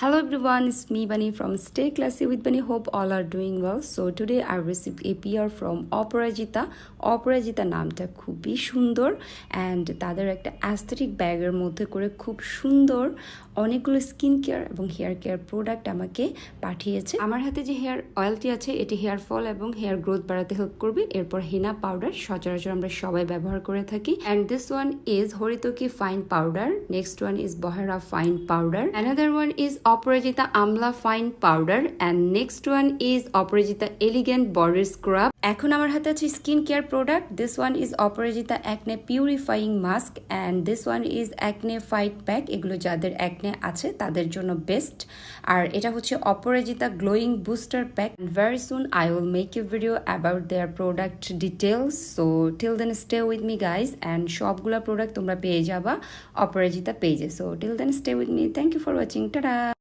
Hello everyone, it's me Bunny from Stay Classy with Bunny. Hope all are doing well. So today I received a PR from অপরাজিতা অপরাজিতা নামটা খুবই সুন্দর and তাদের একটা aesthetic ব্যাগের মধ্যে করে খুব সুন্দর অনেকগুলো স্কিন কেয়ার এবং হেয়ার কেয়ার প্রোডাক্ট আমাকে পাঠিয়েছে আমার হাতে যে হেয়ার অয়েলটি আছে এটি হেয়ার ফল এবং হেয়ার গ্রোথ বাড়াতে হেল্প করবে এরপর হেনা পাউডার সচরাচর আমরা সবাই ব্যবহার করে থাকি and this one is haritaki fine powder next one is bahera fine powder another one is Aparajita amla fine powder and next one is Aparajita elegant body scrub এখন আমার হাতে আছে skin care product this one is Aparajita acne purifying mask and this one is acne fight pack এগুলো যাদের acne আছে, তাদের জন্য best আর এটা হচ্ছে Aparajita glowing booster pack very soon I will make you video about their product details so till then stay with me guys and সবগুলো product তোমরা পেয়ে যাবা অপরাজিতা পেজে so till then stay with me thank you for watching tata